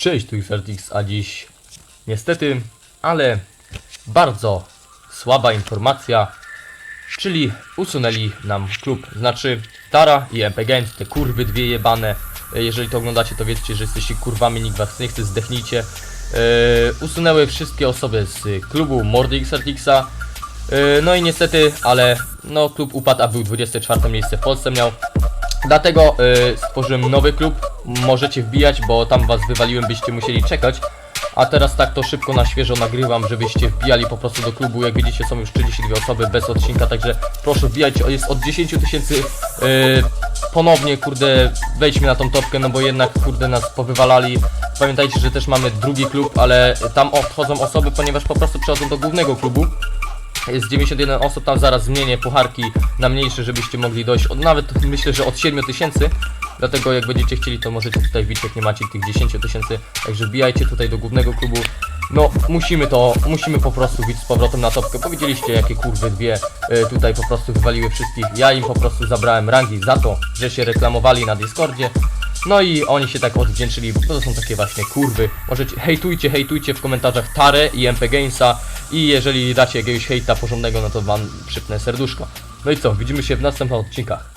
Cześć, tu XRTX, a dziś niestety, ale bardzo słaba informacja, czyli usunęli nam klub, znaczy Tara i MP Games, te kurwy dwie jebane, E, jeżeli to oglądacie to wiedzcie, że jesteście kurwami, nikt was nie chce, zdechnijcie. E, usunęły wszystkie osoby z klubu Mordy XRTX-a, E, no i niestety, ale no klub upadł, a był 24 miejsce w Polsce miał. Dlatego y, stworzyłem nowy klub. Możecie wbijać, bo tam was wywaliłem, byście musieli czekać. A teraz tak to szybko na świeżo nagrywam, żebyście wbijali po prostu do klubu. Jak widzicie są już 32 osoby bez odcinka, także proszę wbijać. Jest od 10 tysięcy y, ponownie, kurde, wejdźmy na tą topkę, no bo jednak, kurde, nas powywalali. Pamiętajcie, że też mamy drugi klub, ale tam odchodzą osoby, ponieważ po prostu przechodzą do głównego klubu. Jest 91 osób, tam zaraz zmienię pucharki na mniejsze, żebyście mogli dojść od, nawet myślę, że od 7 tysięcy. Dlatego jak będziecie chcieli, to możecie tutaj wbić, jak nie macie tych 10 tysięcy. Także wbijajcie tutaj do głównego klubu. No, musimy to, musimy po prostu bić z powrotem na topkę. Powiedzieliście, jakie kurwy dwie y, tutaj po prostu wywaliły wszystkich. Ja im po prostu zabrałem rangi za to, że się reklamowali na Discordzie. No i oni się tak odwdzięczyli, bo to są takie właśnie kurwy. Możecie, hejtujcie, hejtujcie w komentarzach Tarę i MP Gamesa i jeżeli dacie jakiegoś hejta porządnego, no to wam przypnę serduszko. No i co, widzimy się w następnych odcinkach.